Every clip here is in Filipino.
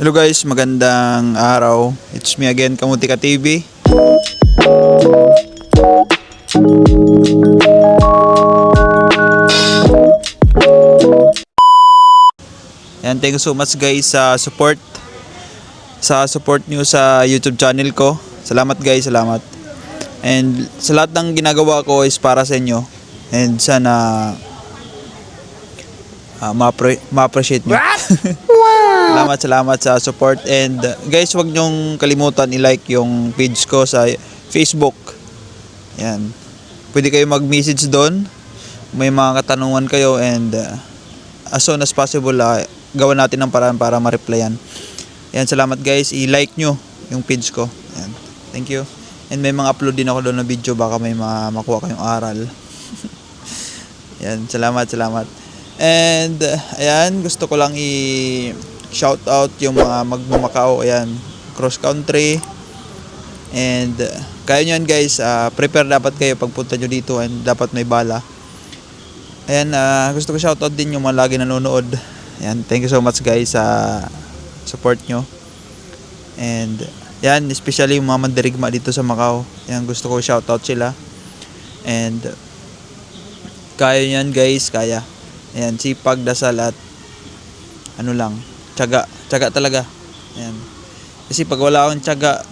Hello guys, magandang araw. It's me again, Kamutika TV. Yan, thank you so much guys sa support. Sa support nyo sa YouTube channel ko. Salamat guys, salamat. And sa lahat ng ginagawa ko is para sa inyo. And sana uh, ma-appre- ma-appreciate nyo. Salamat, salamat sa support. And guys, wag nyong kalimutan i-like yung page ko sa Facebook. Yan. Pwede kayo mag-message doon. May mga katanungan kayo and uh, as soon as possible, uh, gawa natin ng paraan para ma-replyan. Yan, salamat guys. I-like nyo yung page ko. Yan. Thank you. And may mga upload din ako doon na video baka may ma- makuha kayong aral. Yan, salamat, salamat. And uh, ayan, gusto ko lang i shout out yung mga magmamakao, ayan, cross country. And uh, kaya nyo yan guys, uh, prepare dapat kayo pagpunta nyo dito and dapat may bala. Ayan, uh, gusto ko shout out din yung mga lagi nanonood. Ayan, thank you so much guys sa support nyo. And yan, especially yung mga mandirigma dito sa Macau. Yan, gusto ko shout out sila. And kaya yan guys, kaya. Ayan, sipag, dasal at ano lang, tiyaga. Tiyaga talaga. Ayan. Kasi pag wala akong tiyaga,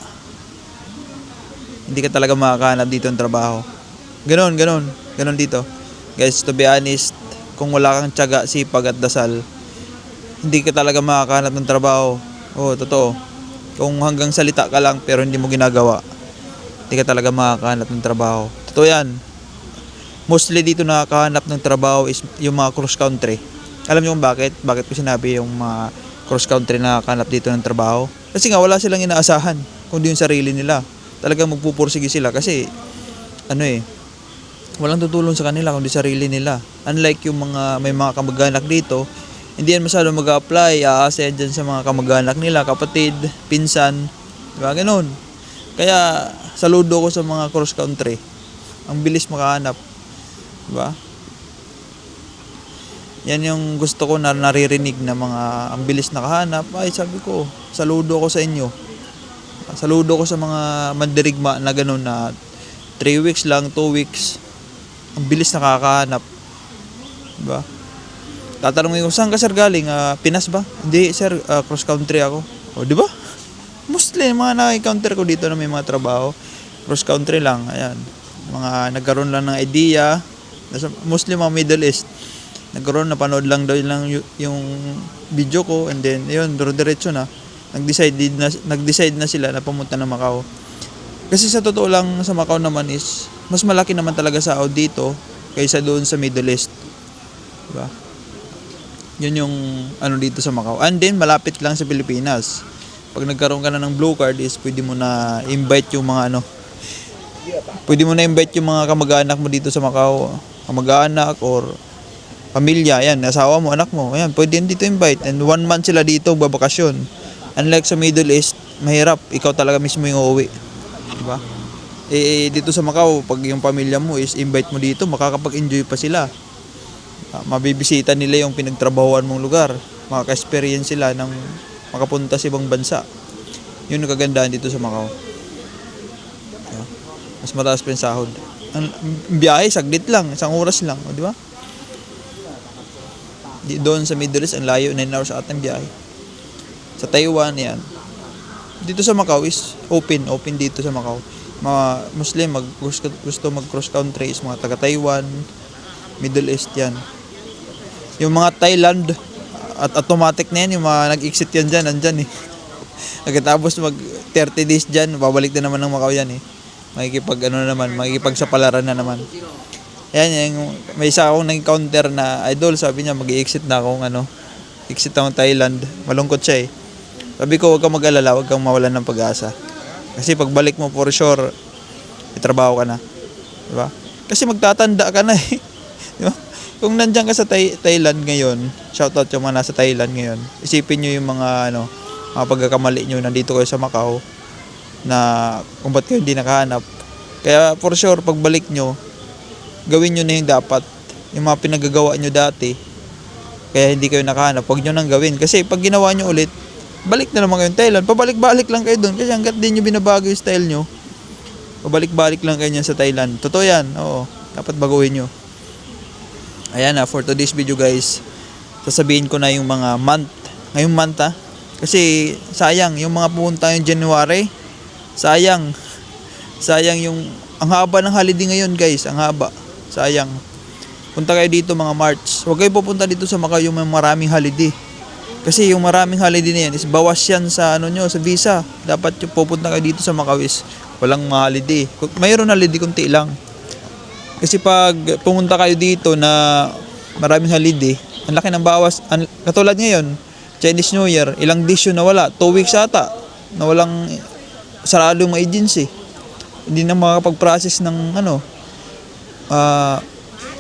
hindi ka talaga makakahanap dito ng trabaho. Ganon, ganon. Ganon dito. Guys, to be honest, kung wala kang tiyaga, sipag at dasal, hindi ka talaga makakahanap ng trabaho. Oo, totoo. Kung hanggang salita ka lang pero hindi mo ginagawa, hindi ka talaga makakahanap ng trabaho. Totoo yan. Mostly dito nakakahanap ng trabaho is yung mga cross country. Alam niyo kung bakit? Bakit ko sinabi yung mga cross country na nakakahanap dito ng trabaho? Kasi nga wala silang inaasahan kundi yung sarili nila. Talagang magpupursige sila kasi ano eh, walang tutulong sa kanila kundi sarili nila. Unlike yung mga may mga kamag-anak dito, hindi yan masyado mag-apply, aasa yan dyan sa mga kamag-anak nila, kapatid, pinsan, di ba? Ganun. Kaya, saludo ko sa mga cross country. Ang bilis makahanap. Di ba? Yan yung gusto ko na naririnig na mga ang bilis nakahanap. Ay, sabi ko, saludo ko sa inyo. Saludo ko sa mga mandirigma na ganun na 3 weeks lang, 2 weeks. Ang bilis nakakahanap. Diba? Tatanungin ko, saan ka sir galing? Ah, Pinas ba? Hindi sir, ah, cross country ako. O, di ba? Mostly, mga na-encounter ko dito na may mga trabaho. Cross country lang, ayan. Mga nagkaroon lang ng idea. Mostly mga Middle East. Nagkaroon, napanood lang daw lang yu- yung video ko and then, yun, duro-diretso na. Nag-decide na, nag-decide na sila na pumunta ng Macau. Kasi sa totoo lang sa Macau naman is, mas malaki naman talaga sa dito kaysa doon sa Middle East. Diba? Yun yung ano dito sa Macau. And then, malapit lang sa Pilipinas. Pag nagkaroon ka na ng blue card is pwede mo na invite yung mga ano. Pwede mo na invite yung mga kamag-anak mo dito sa Macau. Kamag-anak or pamilya. Yan, asawa mo, anak mo. Ayan, pwede yan dito invite. And one month sila dito, babakasyon. Unlike sa Middle East, mahirap. Ikaw talaga mismo yung uuwi. Diba? Eh, dito sa Macau, pag yung pamilya mo is invite mo dito, makakapag-enjoy pa sila. Ah, mabibisita nila yung pinagtrabahuan mong lugar. Makaka-experience sila ng makapunta sa ibang bansa. Yun ang kagandahan dito sa Macau. Ah, Mas mataas pa yung sahod. Ang biyahe, saglit lang. Isang oras lang. Di ba? Doon sa Middle East, ang layo. 9 hours at ang biyahe. Sa Taiwan, yan. Dito sa Macau is open. Open dito sa Macau. Mga Muslim, mag, gusto, mag-cross country is mga taga-Taiwan, Middle East yan. Yung mga Thailand, at automatic na yan, yung mga nag-exit yan dyan, nandyan eh. Pagkatapos mag 30 days dyan, babalik na naman ng Macau yan eh. Makikipag ano na naman, makikipag na naman. Yan, yung, may isa akong nag-counter na idol, sabi niya mag-exit na akong ano, exit akong Thailand. Malungkot siya eh. Sabi ko, huwag kang mag-alala, huwag kang mawalan ng pag-asa. Kasi pagbalik mo for sure, may trabaho ka na. Di ba? Kasi magtatanda ka na eh. Di ba? Kung nandiyan ka sa Thai- Thailand ngayon, shoutout yung mga nasa Thailand ngayon, isipin nyo yung mga ano, mga pagkakamali nyo, nandito kayo sa Macau, na kung ba't kayo hindi nakahanap. Kaya for sure, pagbalik nyo, gawin nyo na yung dapat. Yung mga pinagagawa nyo dati, kaya hindi kayo nakahanap, huwag nyo nang gawin. Kasi pag ginawa nyo ulit, balik na naman kayong Thailand. Pabalik-balik lang kayo doon kasi hanggat di nyo binabago yung style nyo, pabalik-balik lang kayo sa Thailand. Totoo yan, oo. Dapat baguhin nyo. Ayan na, for today's video guys, sasabihin ko na yung mga month, ngayong month ah. Kasi sayang, yung mga pumunta yung January, sayang. Sayang yung, ang haba ng holiday ngayon guys, ang haba. Sayang. Punta kayo dito mga March. Huwag kayo pupunta dito sa Macau yung may maraming holiday. Kasi yung maraming holiday na yan is bawas yan sa ano nyo, sa visa. Dapat yung pupunta kayo dito sa Macau is walang holiday. Mayroon holiday kunti lang. Kasi pag pumunta kayo dito na maraming holiday, ang laki ng bawas. Ang, katulad ngayon, Chinese New Year, ilang days yun nawala. Two weeks ata. Na walang sarado yung agency. Hindi na makapag-process ng ano, ah,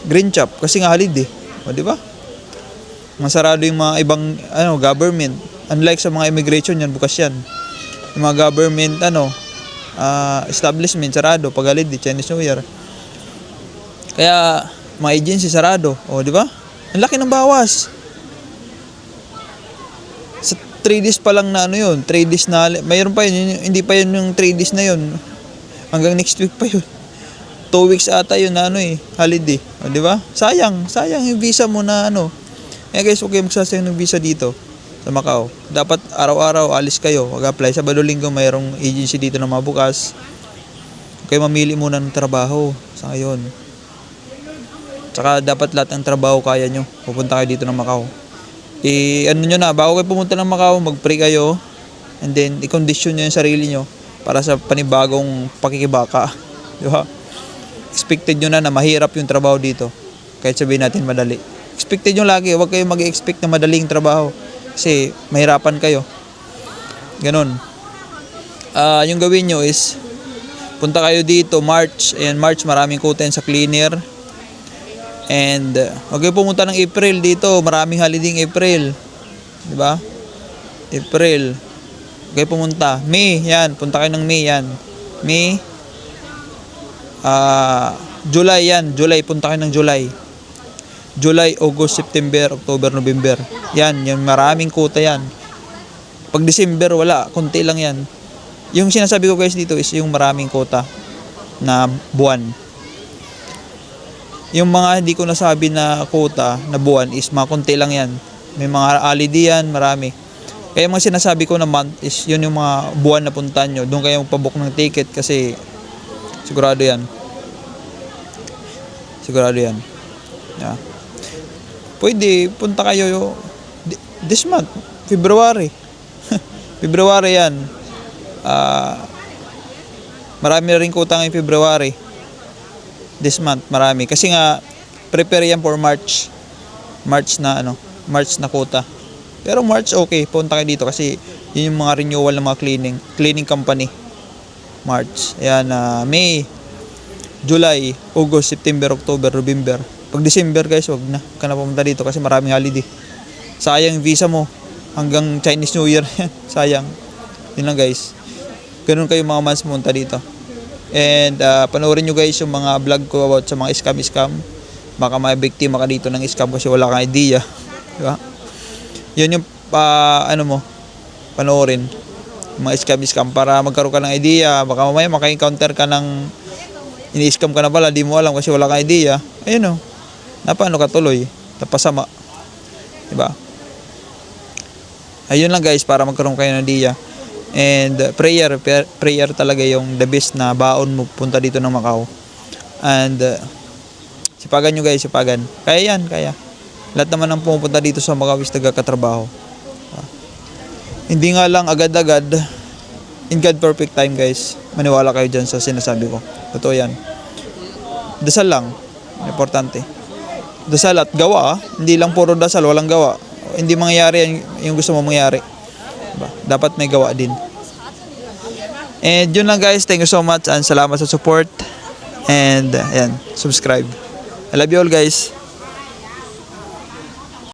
green chop kasi nga holiday. O, di ba? Masarado yung mga ibang ano, government. Unlike sa mga immigration yan, bukas yan. Yung mga government, ano, ah, establishment, sarado. Pag holiday, Chinese New Year. Kaya, mga agency, sarado. O, di ba? Ang laki ng bawas. Sa 3 days pa lang na ano yun, 3 days na, mayroon pa yun- hindi pa yun yung 3 days na yun. Hanggang next week pa yun. 2 weeks ata yun na ano eh, holiday. O, di ba? Sayang, sayang yung visa mo na ano. Eh guys, kayo magsasayang ng visa dito sa Macau. Dapat araw-araw alis kayo, mag-apply. Sa Linggo mayroong agency dito na mabukas. Kayo mamili muna ng trabaho sa ngayon. Tsaka dapat lahat ng trabaho kaya nyo. Pupunta kayo dito ng Macau. I, ano nyo na, bago kayo pumunta ng Macau, mag-pray kayo. And then, i-condition nyo yung sarili nyo para sa panibagong pakikibaka. Di ba? Expected nyo na na mahirap yung trabaho dito. Kahit sabihin natin madali. Expected nyo lagi, huwag kayo mag-expect na madaling trabaho. Kasi mahirapan kayo. Ganon. Ah, yung gawin nyo is, punta kayo dito March. And March maraming kutin sa cleaner. And uh, huwag kayo pumunta ng April dito. Maraming holiday April. Di ba? April. Huwag kayo pumunta. May, yan. Punta kayo ng May, yan. May. Ah, July yan. July. Punta kayo ng July. July, August, September, October, November. Yan. Yan. Maraming kuta yan. Pag December, wala. Kunti lang yan. Yung sinasabi ko guys dito is yung maraming kota na buwan. Yung mga hindi ko nasabi na quota na buwan is mga konti lang yan. May mga holiday yan, marami. Kaya mga sinasabi ko na month is yun yung mga buwan na puntahan nyo. Doon kayo magpabook ng ticket kasi sigurado yan. Sigurado yan. Yeah. Pwede, punta kayo this month, February. February yan. Ah, marami na rin kutang yung February this month marami kasi nga prepare yan for March March na ano March na quota pero March okay punta kayo dito kasi yun yung mga renewal ng mga cleaning cleaning company March. Ayan na May July August September October November. Pag December guys wag na. Ka na pumunta dito kasi maraming holiday. Sayang visa mo. Hanggang Chinese New Year. Yan sayang. Yun lang guys. Ganun kayo mga months pumunta dito. And uh, panoorin nyo guys yung mga vlog ko about sa mga scam-scam. Baka may biktima ka dito ng scam kasi wala kang idea. Di ba? Yun yung pa, ano mo, panoorin. Mga scam-scam para magkaroon ka ng idea. Baka mamaya maka-encounter ka ng ini-scam ka na pala, di mo alam kasi wala kang idea. Ayun o. Napano ka tuloy. Napasama. Di ba? Ayun lang guys para magkaroon kayo ng idea. And uh, prayer, prayer, talaga yung the best na baon mo punta dito ng Macau. And uh, sipagan nyo guys, sipagan. Kaya yan, kaya. Lahat naman ng pumupunta dito sa Macau is nagkakatrabaho. Hindi nga lang agad-agad. In God perfect time guys. Maniwala kayo dyan sa sinasabi ko. Totoo yan. Dasal lang. Importante. Dasal at gawa. ah. Hindi lang puro dasal, walang gawa. Hindi mangyayari yung, yung gusto mo mangyari. Diba? Dapat may gawa din. And yun lang guys. Thank you so much and salamat sa support. And ayan, subscribe. I love you all guys.